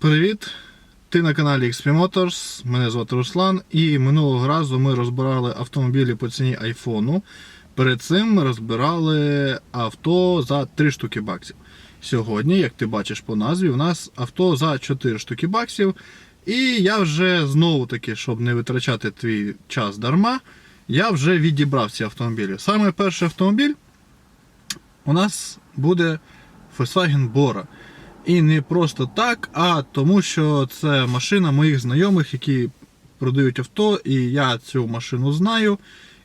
Привіт! Ти на каналі XP Motors, мене звати Руслан, і минулого разу ми розбирали автомобілі по ціні айфону. Перед цим ми розбирали авто за 3 штуки баксів. Сьогодні, як ти бачиш по назві, у нас авто за 4 штуки баксів. І я вже знову таки, щоб не витрачати твій час дарма, я вже відібрав ці автомобілі. Саме перший автомобіль у нас буде Volkswagen Bora. І не просто так, а тому, що це машина моїх знайомих, які продають авто, і я цю машину знаю,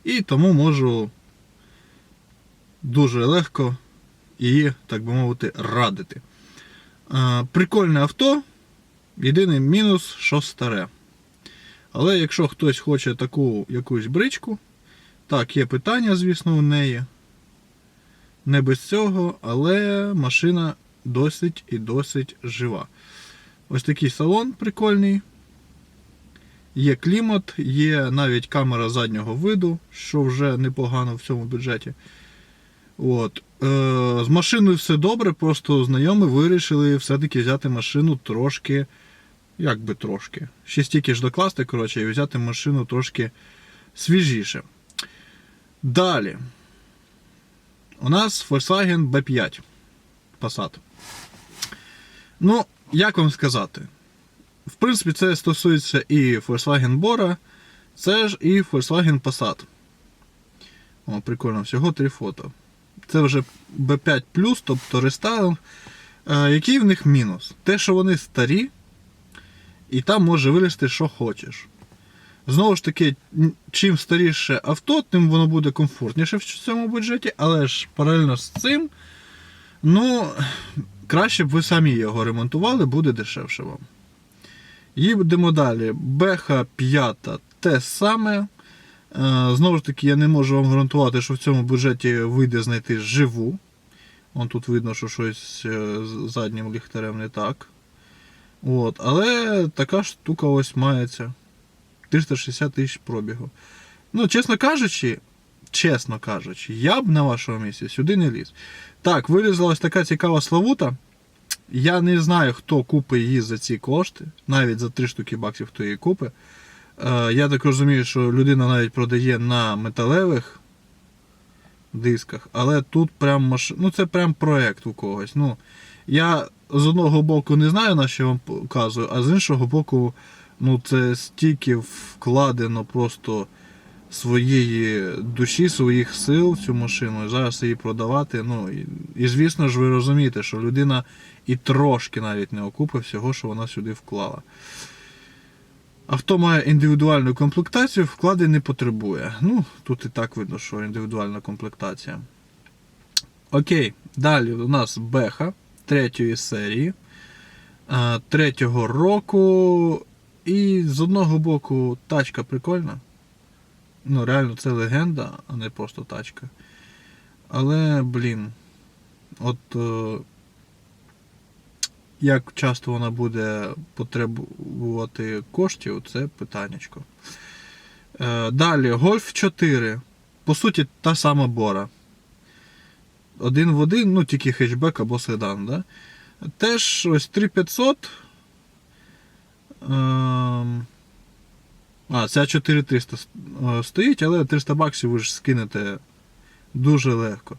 і тому можу дуже легко її, так би мовити, радити. Прикольне авто. Єдиний мінус, що старе. Але якщо хтось хоче таку якусь бричку, так, є питання, звісно, у неї. Не без цього, але машина досить і досить жива. Ось такий салон прикольний. Є клімат, є навіть камера заднього виду, що вже непогано в цьому бюджеті. От. Е, з машиною все добре, просто знайомі вирішили все-таки взяти машину трошки. Як би трошки. Ще стільки ж докласти, коротше, і взяти машину трошки свіжіше. Далі. У нас Volkswagen B5 Passat. Ну, як вам сказати? В принципі, це стосується і Volkswagen Bora, це ж і Volkswagen Passat. О, прикольно, всього три фото. Це вже B5, тобто рестайлинг. Е, який в них мінус? Те, що вони старі, і там може вилізти, що хочеш. Знову ж таки, чим старіше авто, тим воно буде комфортніше в цьому бюджеті, але ж паралельно з цим, ну, краще б ви самі його ремонтували, буде дешевше вам. Їдемо далі. Беха 5 те саме. Е, Знову ж таки, я не можу вам гарантувати, що в цьому бюджеті вийде знайти живу. Вон тут видно, що щось е, з заднім ліхтарем не так. От. Але така штука ось мається. 360 тисяч пробігу. Ну, чесно кажучи, чесно кажучи, я б на вашому місці сюди не ліз. Так, вилізла така цікава славута. Я не знаю, хто купить її за ці кошти, навіть за 3 штуки баксів, хто її купить. Е, я так розумію, що людина навіть продає на металевих дисках, але тут прям маш... ну, це прям проект у когось. Ну, я з одного боку не знаю, на що вам показую, а з іншого боку, ну, це стільки вкладено просто своєї душі, своїх сил цю машину, і зараз її продавати. Ну, і, і звісно ж, ви розумієте, що людина і трошки навіть не окупить всього, що вона сюди вклала. Авто має індивідуальну комплектацію, вклади не потребує. Ну, тут і так видно, що індивідуальна комплектація. Окей, далі у нас Беха третьої серії, третього року. І з одного боку тачка прикольна. Ну, реально, це легенда, а не просто тачка. Але, блін, от е, як часто вона буде потребувати коштів, це питаннячко. Е, далі, Golf 4. По суті, та сама Бора. Один в один, ну тільки хетчбек або седан. Да? Теж ось 3500. Ем, А, ця 4300 е, стоїть, але 300 баксів ви ж скинете дуже легко.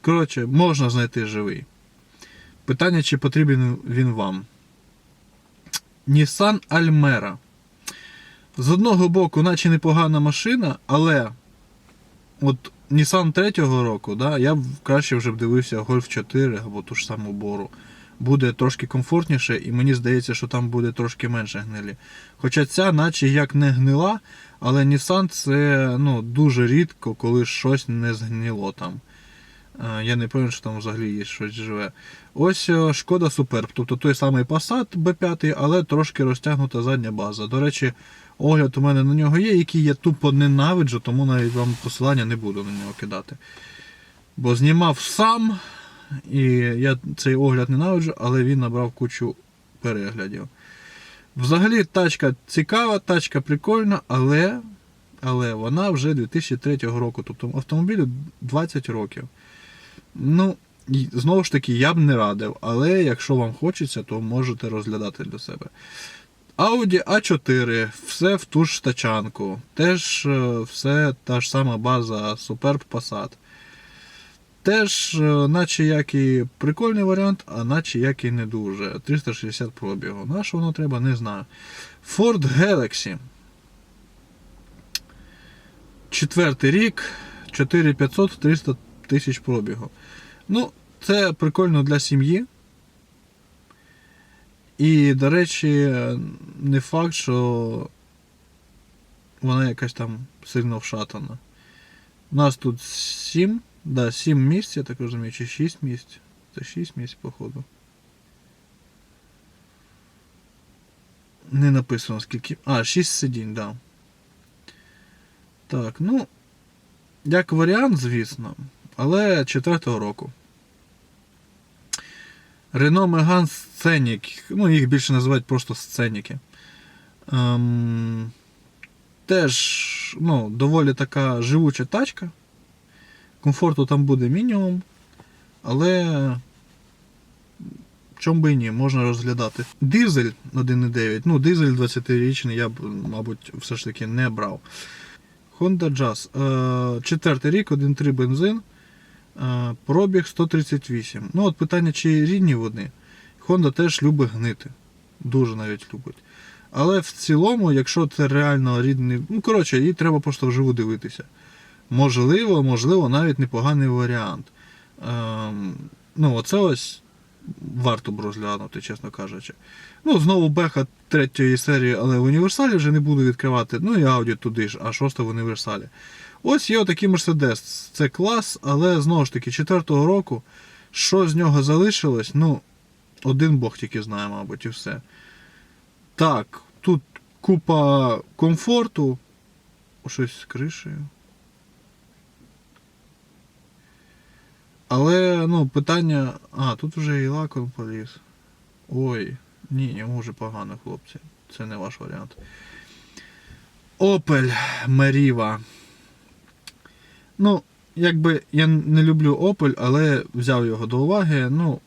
Коротше, можна знайти живий. Питання, чи потрібен він вам. Nissan Almera. З одного боку, наче непогана машина, але от Nissan 3-го року, да, я б краще вже б дивився Golf 4 або ту ж саму Бору. Буде трошки комфортніше, і мені здається, що там буде трошки менше гнилі. Хоча ця, наче як не гнила, але Nissan це ну, дуже рідко, коли щось не згнило там. Е, Я не певен, що там взагалі є щось живе. Ось е, шкода Superb, тобто той самий Passat B5, але трошки розтягнута задня база. До речі, огляд у мене на нього є, який я тупо ненавиджу, тому навіть вам посилання не буду на нього кидати. Бо знімав сам, і я цей огляд ненавиджу, але він набрав кучу переглядів. Взагалі тачка цікава, тачка прикольна, але, але вона вже 2003 року, тобто автомобілю 20 років. Ну, знову ж таки, я б не радив, але якщо вам хочеться, то можете розглядати для себе. Audi A4, все в ту ж тачанку. Теж е, все та ж сама база Superb Passat. Теж, е, наче як і прикольний варіант, а наче як і не дуже. 360 пробігу. На що воно треба, не знаю. Ford Galaxy. Четвертий рік, 4500, 300 тисяч пробігу. Ну, це прикольно для сім'ї. І, до речі, не факт, що вона якась там сильно вшатана. У нас тут 7, да, 7 місць, я так розумію, чи 6 місць. Це 6 місць, походу. Не написано скільки. А, 6 сидінь, да. Так, ну, як варіант, звісно, але 4-го року. Renault Megane Scenic, ну їх більше називають просто сценіки. Ем, теж ну, доволі така живуча тачка. Комфорту там буде мінімум, але чом би і ні, можна розглядати. Дизель 1.9, ну дизель 20-річний я б, мабуть, все ж таки не брав. Honda Jazz. Е, четвертий рік, 1.3 бензин. Е, Пробіг 138. Ну, от питання, чи рідні вони. Honda теж любить гнити. Дуже навіть любить. Але в цілому, якщо це реально рідний. Ну, коротше, їй треба просто вживу дивитися. Можливо, можливо, навіть непоганий варіант. Ем, ну, оце ось варто б розглянути, чесно кажучи. Ну, знову беха третьої серії, але в універсалі вже не буду відкривати. Ну і Audi туди ж, а шоста в універсалі. Ось є отакий Мерседес. Це клас, але знову ж таки, четвертого року, що з нього залишилось, ну, один Бог тільки знає, мабуть, і все. Так, тут купа комфорту. Щось з кришею. Але, ну, питання. А, тут вже і лакон поліз. Ой, ні, йому вже погано, хлопці. Це не ваш варіант. Opel Meriva. Ну, якби я не люблю Opel, але взяв його до уваги. Ну,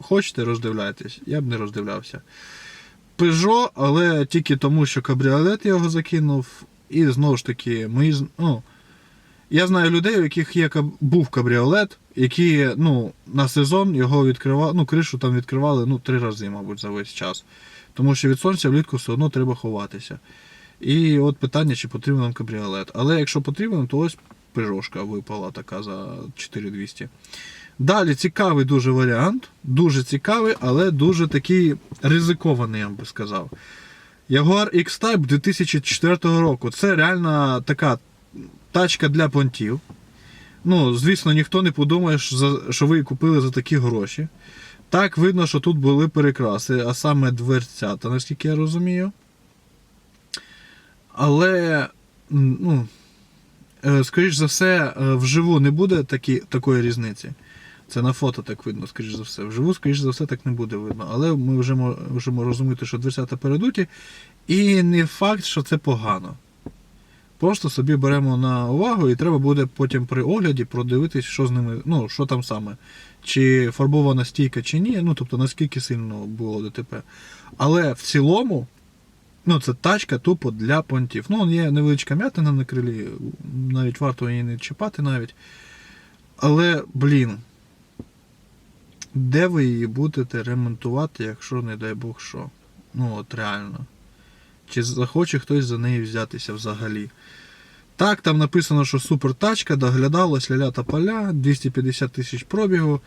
хочете роздивляйтесь, я б не роздивлявся. Peugeot, але тільки тому, що кабріолет його закинув. І знову ж таки, мої. Ну, я знаю людей, у яких є був кабріолет, які ну, на сезон його відкривали, ну, кришу там відкривали ну, три рази, мабуть, за весь час. Тому що від сонця влітку все одно треба ховатися. І от питання, чи потрібен нам кабріолет. Але якщо потрібен, то ось пижошка випала така за 4200. Далі цікавий дуже варіант. Дуже цікавий, але дуже такий ризикований, я б сказав. Jaguar X-Type 2004 року. Це реально така тачка для понтів. Ну, звісно, ніхто не подумає, що ви її купили за такі гроші. Так, видно, що тут були перекраси, а саме дверцята, наскільки я розумію. Але, ну, е, скоріш за все, е, вживу не буде такі, такої різниці. Це на фото так видно, скоріш за все. Вживу, скоріш за все, так не буде видно. Але ми вже можемо розуміти, що дверцята передуті. І не факт, що це погано. Просто собі беремо на увагу і треба буде потім при огляді продивитись, що з ними, ну, що там саме. Чи фарбована стійка, чи ні, ну тобто наскільки сильно було ДТП. Але в цілому, ну, це тачка тупо для понтів. Ну, є невеличка м'ятина на крилі, навіть варто її не чіпати навіть. Але, блін, де ви її будете ремонтувати, якщо, не дай Бог, що? Ну, от реально. Чи захоче хтось за неї взятися взагалі? Так, там написано, що супер тачка, доглядалась ля та поля, 250 тисяч пробігу.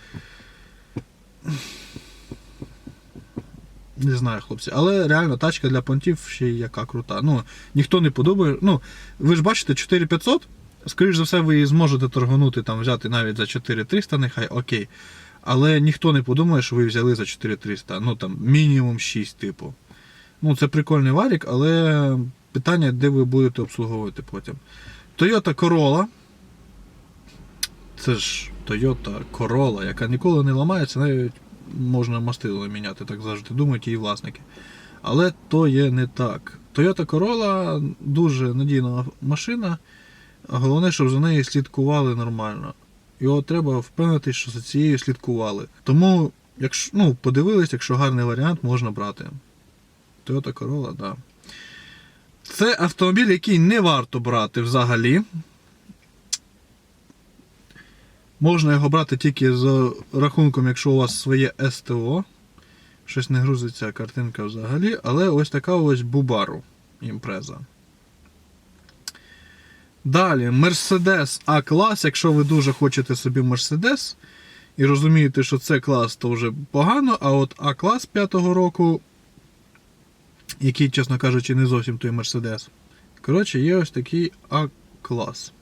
Не знаю, хлопці. Але реально тачка для понтів ще яка крута. Ну, ніхто не подобає. Ну, ви ж бачите, 4500. Скоріше за все, ви її зможете торгнути, там, взяти навіть за 4300, нехай окей. Але ніхто не подумає, що ви взяли за 4300. Ну там мінімум 6, типу. Ну, це прикольний варік, але питання, де ви будете обслуговувати потім. Toyota Corolla. Це ж Toyota Corolla, яка ніколи не ламається, навіть можна мастило міняти, так завжди думають її власники. Але то є не так. Toyota Corolla дуже надійна машина. Головне, щоб за нею слідкували нормально. його треба впевнитись, що за цією слідкували. Тому, якщо ну, подивились, якщо гарний варіант, можна брати. Toyota Corolla, да. Це автомобіль, який не варто брати взагалі. Можна його брати тільки з рахунком, якщо у вас своє СТО. Щось не грузиться картинка взагалі, але ось така ось Бубару імпреза. Далі, Mercedes А-клас. Якщо ви дуже хочете собі Mercedes і розумієте, що це клас, то вже погано, а от А-клас 5-го року, який, чесно кажучи, не зовсім той Mercedes. Коротше, є ось такий А-клас.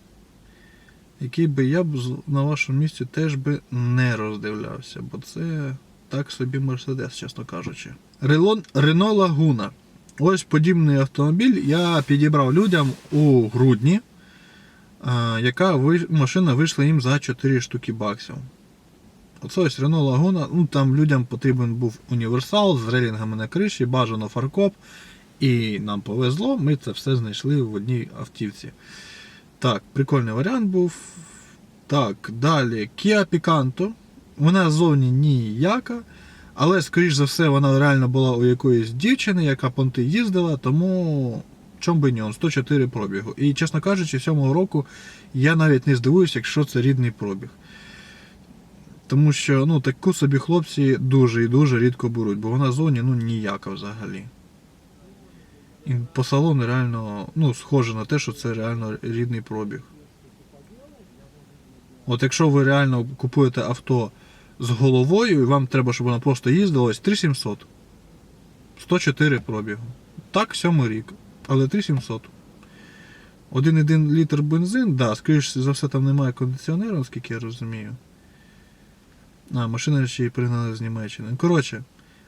Який би я б на вашому місці теж би не роздивлявся, бо це так собі Мерседес, чесно кажучи. Рено Лагуна. Ось подібний автомобіль я підібрав людям у грудні, яка машина вийшла їм за 4 штуки баксів. Оце Рено Лагуна. Ну, там людям потрібен був універсал з релінгами на криші, бажано фаркоп. І нам повезло, ми це все знайшли в одній автівці. Так, прикольний варіант був. Так, далі Kia Picanto. Вона зовні ніяка, але, скоріш за все, вона реально була у якоїсь дівчини, яка понти їздила, тому чом би ні, 104 пробігу. І, чесно кажучи, 7 року я навіть не здивуюся, якщо це рідний пробіг. Тому що ну, таку собі хлопці дуже і дуже рідко беруть, бо вона зовні ну, ніяка взагалі. І по салону реально ну, схоже на те, що це реально рідний пробіг. От якщо ви реально купуєте авто з головою, і вам треба, щоб вона просто їздила, ось 3700. 104 пробігу. Так, сьомий рік. Але 3700. 1,1 літр бензин, да, скоріш за все, там немає кондиціонера, наскільки я розумію. А, машина ще й пригнали з Німеччини. Коротше,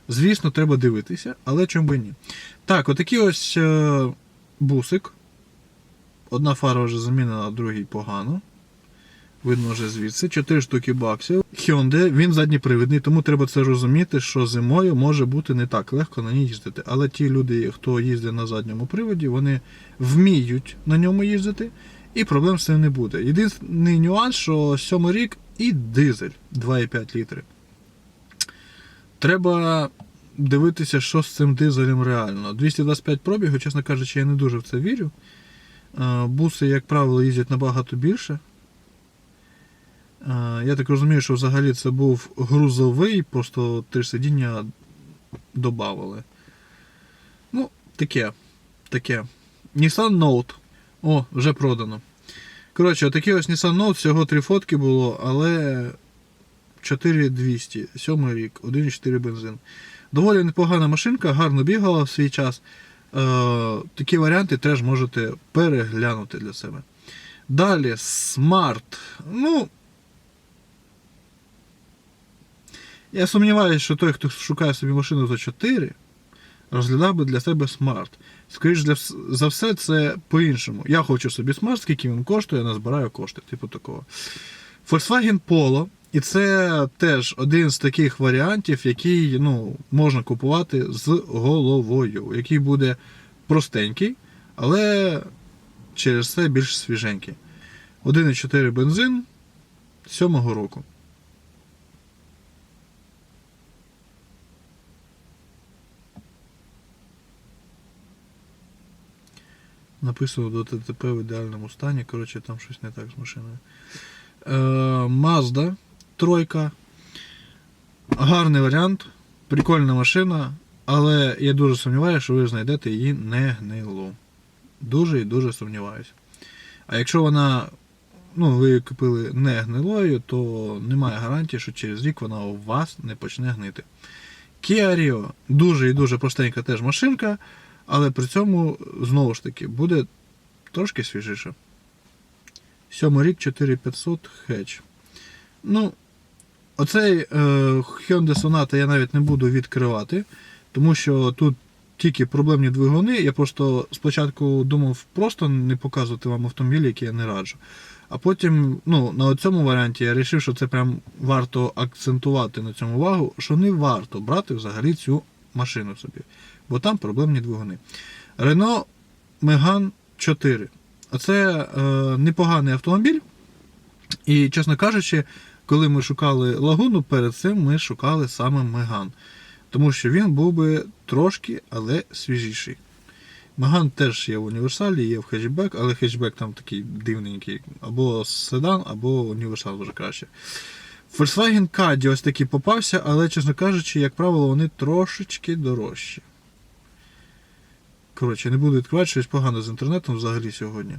звісно, треба дивитися, але чому би ні. Так, отакий ось е, бусик. Одна фара вже замінена, а другий погано. Видно вже звідси. 4 штуки баксів. Hyundai, він задніпривідний, тому треба це розуміти, що зимою може бути не так легко на ній їздити. Але ті люди, хто їздить на задньому приводі, вони вміють на ньому їздити, і проблем з цим не буде. Єдиний нюанс, що 7 рік і дизель 2,5 літри. Треба дивитися, що з цим дизелем реально. 225 пробігу, чесно кажучи, я не дуже в це вірю. Е, Буси, як правило, їздять набагато більше. Е, Я так розумію, що взагалі це був грузовий, просто три сидіння додавали. Ну, таке. Таке. Nissan Note. О, вже продано. Коротше, отакий ось Nissan Note, всього три фотки було, але 4200, 7 рік, 1,4 бензин. Доволі непогана машинка, гарно бігала в свій час. Е, такі варіанти теж можете переглянути для себе. Далі, Smart. Ну. Я сумніваюся, що той, хто шукає собі машину за 4, розглядав би для себе Smart. Скоріше за все, це по-іншому. Я хочу собі Smart, скільки він коштує, я назбираю кошти, типу такого. Volkswagen Polo. І це теж один з таких варіантів, який ну, можна купувати з головою, який буде простенький, але через це більш свіженький. 1,4 бензин 7-го року. Написано до ТТП в ідеальному стані. Коротше, там щось не так з машиною. Е, Mazda тройка. Гарний варіант, прикольна машина, але я дуже сумніваюся, що ви знайдете її не гнилу. Дуже і дуже сумніваюся. А якщо вона, ну, ви її купили не гнилою, то немає гарантії, що через рік вона у вас не почне гнити. Kia Rio дуже і дуже простенька теж машинка, але при цьому, знову ж таки, буде трошки свіжіше. Сьомий рік 4500 хедж. Ну, оцей е, Hyundai Sonata я навіть не буду відкривати, тому що тут тільки проблемні двигуни. Я просто спочатку думав просто не показувати вам автомобілі, які я не раджу. А потім, ну, на цьому варіанті я вирішив, що це прям варто акцентувати на цьому увагу, що не варто брати взагалі цю машину собі, бо там проблемні двигуни. Renault Megane 4. Оце е, непоганий автомобіль. І, чесно кажучи, коли ми шукали лагуну, перед цим ми шукали саме Меган. Тому що він був би трошки, але свіжіший. Меган теж є в універсалі, є в хетчбек, але хетчбек там такий дивненький. Або седан, або універсал вже краще. Volkswagen Caddy ось такий попався, але, чесно кажучи, як правило, вони трошечки дорожчі. Коротше, не буду відкривати щось погано з інтернетом взагалі сьогодні.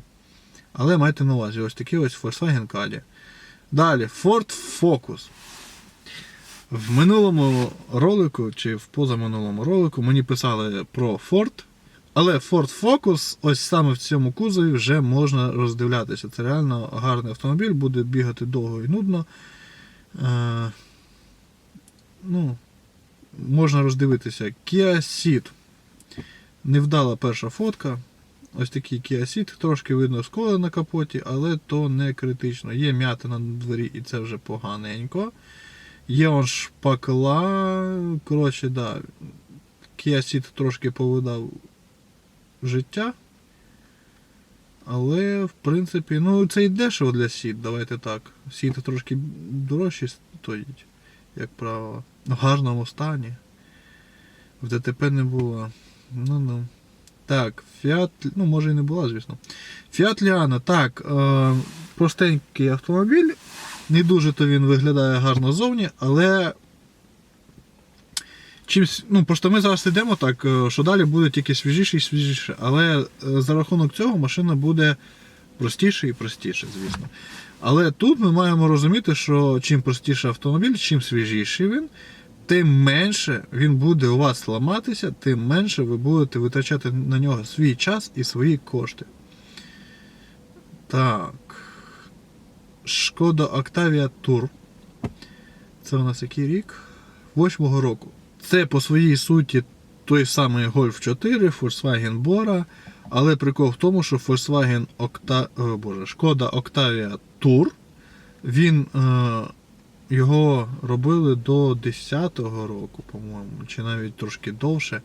Але майте на увазі, ось такий ось Volkswagen Caddy. Далі, Ford Focus. В минулому ролику чи в позаминулому ролику мені писали про Ford. Але Ford Focus, ось саме в цьому кузові вже можна роздивлятися. Це реально гарний автомобіль, буде бігати довго і нудно. Е, ну, можна роздивитися. Kia Ceed. Невдала перша фотка. Ось такий Kia. Трошки видно сколи на капоті, але то не критично. Є м'ятина на дворі і це вже поганенько. Є он шпакла. Коротше, да. Kia трошки повидав життя. Але, в принципі, ну це і дешево для сіт, давайте так. Сіт трошки дорожчі стоїть, як правило. В гарному стані. В ДТП не було. Ну ну. Так, Fiat, ну може і не була, звісно. Fiat Liano, так, е, простенький автомобіль. Не дуже то він виглядає гарно зовні, але. Чимсь, ну, просто ми зараз йдемо так, е, що далі буде тільки свіжіше і свіжіше. Але е, за рахунок цього машина буде простіше і простіше, звісно. Але тут ми маємо розуміти, що чим простіший автомобіль, чим свіжіший він, тим менше він буде у вас ламатися, тим менше ви будете витрачати на нього свій час і свої кошти. Так. Шкода Octavia Tour. Це у нас який рік? Восьмого року. Це по своїй суті той самий Golf 4, Volkswagen Bora, але прикол в тому, що Volkswagen Octa... О, Боже, Шкода Octavia Tour, він е, його робили до 10-го року, по-моєму, чи навіть трошки довше.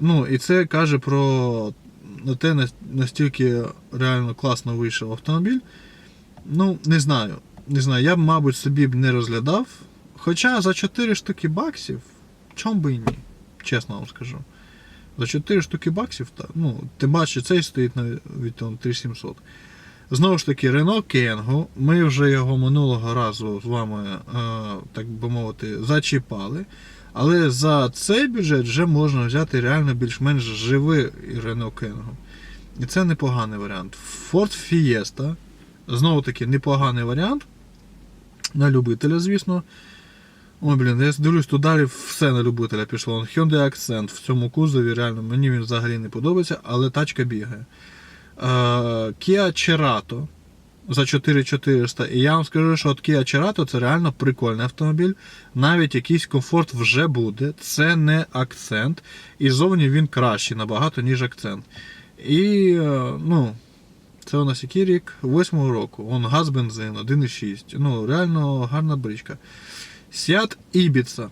Ну, і це каже про те, настільки реально класно вийшов автомобіль. Ну, не знаю. Не знаю, я б, мабуть, собі б не розглядав. Хоча за 4 штуки баксів, чом би і ні, чесно вам скажу. За 4 штуки баксів, та, ну, тим паче цей стоїть навіть там 3700. Знову ж таки, Renault Kangoo, ми вже його минулого разу з вами, е, так би мовити, зачіпали. Але за цей бюджет вже можна взяти реально більш-менш живий Renault Kangoo. І це непоганий варіант. Ford Fiesta. Знову таки непоганий варіант. На любителя, звісно. Ой, блін, я дивлюсь, тут далі все на любителя пішло. Hyundai Accent в цьому кузові, реально, мені він взагалі не подобається, але тачка бігає. Е, Kia Cerato за 4400. І я вам скажу, що от Kia Cerato це реально прикольний автомобіль. Навіть якийсь комфорт вже буде. Це не акцент. І зовні він кращий набагато, ніж акцент. І е, ну, це у нас який рік? 8-го року. Вон газ бензин, 1,6. Ну, реально гарна бричка. Сят Ібіца.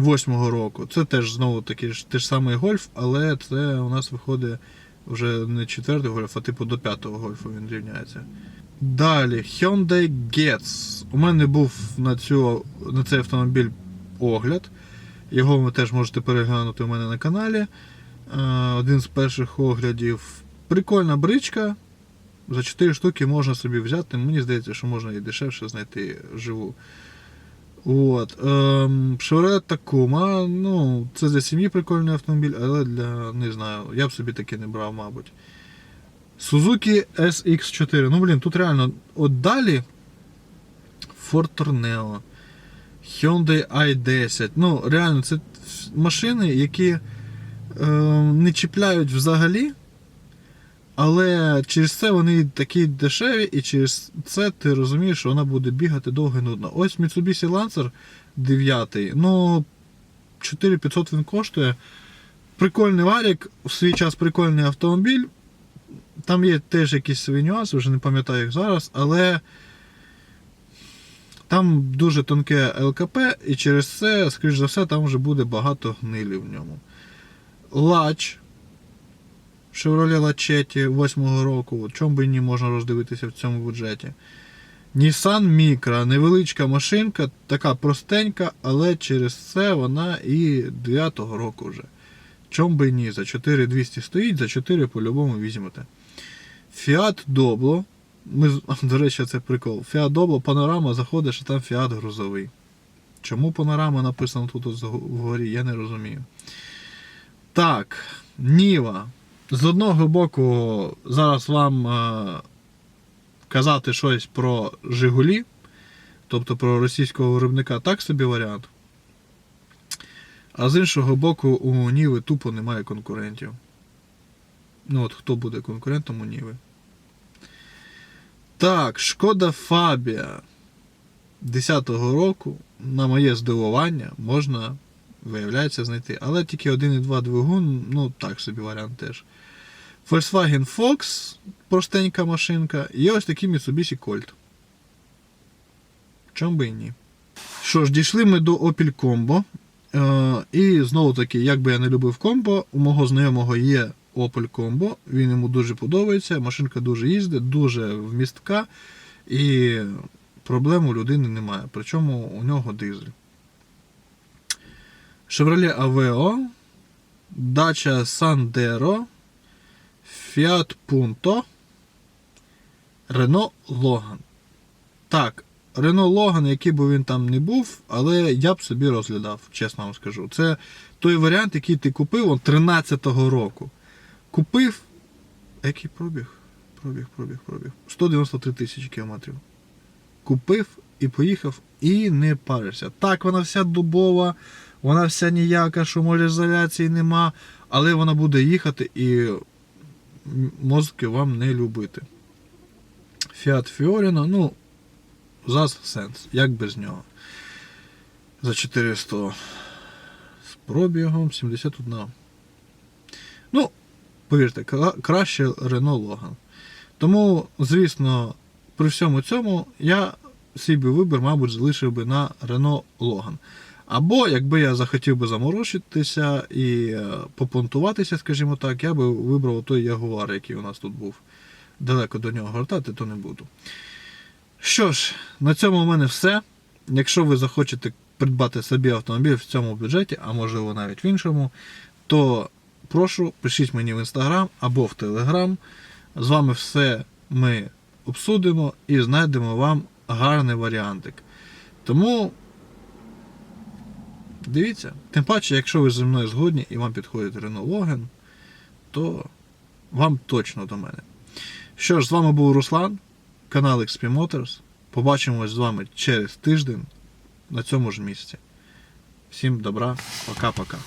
8-го року. Це теж знову такий ж, ж самий гольф, але це у нас виходить вже не четвертий гольф, а типу до п'ятого гольфу він рівняється. Далі, Hyundai Getz. У мене був на цю, на цей автомобіль огляд. Його ви теж можете переглянути у мене на каналі. Е, один з перших оглядів. Прикольна бричка. За 4 штуки можна собі взяти. Мені здається, що можна і дешевше знайти живу. От. Ем, Chevrolet Tacoma, ну, це для сім'ї прикольний автомобіль, але для, не знаю, я б собі таки не брав, мабуть. Suzuki SX4. Ну, блін, тут реально от далі Ford Tourneo, Hyundai i10. Ну, реально, це машини, які е, не чіпляють взагалі. Але через це вони такі дешеві, і через це ти розумієш, що вона буде бігати довго і нудно. Ось Mitsubishi Lancer 9, ну 4500 він коштує. Прикольний варік, в свій час прикольний автомобіль. Там є теж якісь свої нюанси, вже не пам'ятаю як зараз, але там дуже тонке ЛКП, і через це, скоріш за все, там вже буде багато гнилі в ньому. Лач Chevrolet Lachetti 8 року. Чому би ні можна роздивитися в цьому бюджеті. Nissan Micra, невеличка машинка, така простенька, але через це вона і 9-го року вже. Чом би ні, за 4200 стоїть, за 4 по-любому візьмете. Fiat Doblo. Ми, до речі, це прикол. Fiat Doblo, панорама, заходиш, а там Fiat грузовий. Чому панорама написано тут вгорі, я не розумію. Так, Ніва. З одного боку, зараз вам е, казати щось про Жигулі, тобто про російського виробника, так собі варіант. А з іншого боку, у Ніви тупо немає конкурентів. Ну от хто буде конкурентом у Ніви? Так, Шкода Фабія 10-го року, на моє здивування, можна, виявляється, знайти. Але тільки 1,2 двигун, ну так собі варіант теж. Volkswagen Fox, простенька машинка, і ось такий Mitsubishi Colt. Чом би і ні. Що ж, дійшли ми до Opel Combo. Е, і знову таки, як би я не любив комбо, у мого знайомого є Opel Combo, він йому дуже подобається, машинка дуже їздить, дуже вмістка, і проблем у людини немає. Причому у нього дизель. Chevrolet Aveo, Dacia Sandero, Fiat Punto, Renault Logan. Так, Renault Logan, який би він там не був, але я б собі розглядав, чесно вам скажу. Це той варіант, який ти купив он 13-го року. Купив. Який пробіг? Пробіг, пробіг, пробіг. 193 тисячі кілометрів. Купив і поїхав, і не паришся. Так, вона вся дубова, вона вся ніяка, шумоізоляції нема, але вона буде їхати і мозки вам не любити. Fiat Fiorino, ну, зас сенс, як без нього. За 400 з пробігом 71. Ну, повірте, краще Renault Logan. Тому, звісно, при всьому цьому я свій би вибір, мабуть, залишив би на Renault Logan. Або, якби я захотів би заморочитися і е, попонтуватися, скажімо так, я би вибрав той Jaguar, який у нас тут був. Далеко до нього гортати, то не буду. Що ж, на цьому у мене все. Якщо ви захочете придбати собі автомобіль в цьому бюджеті, а можливо навіть в іншому, то прошу, пишіть мені в інстаграм або в телеграм. З вами все ми обсудимо і знайдемо вам гарний варіантик. Тому дивіться, тим паче, якщо ви зі мною згодні і вам підходить Renault Logan, то вам точно до мене. Що ж, з вами був Руслан, канал XP Motors. Побачимось з вами через тиждень на цьому ж місці. Всім добра, пока-пока.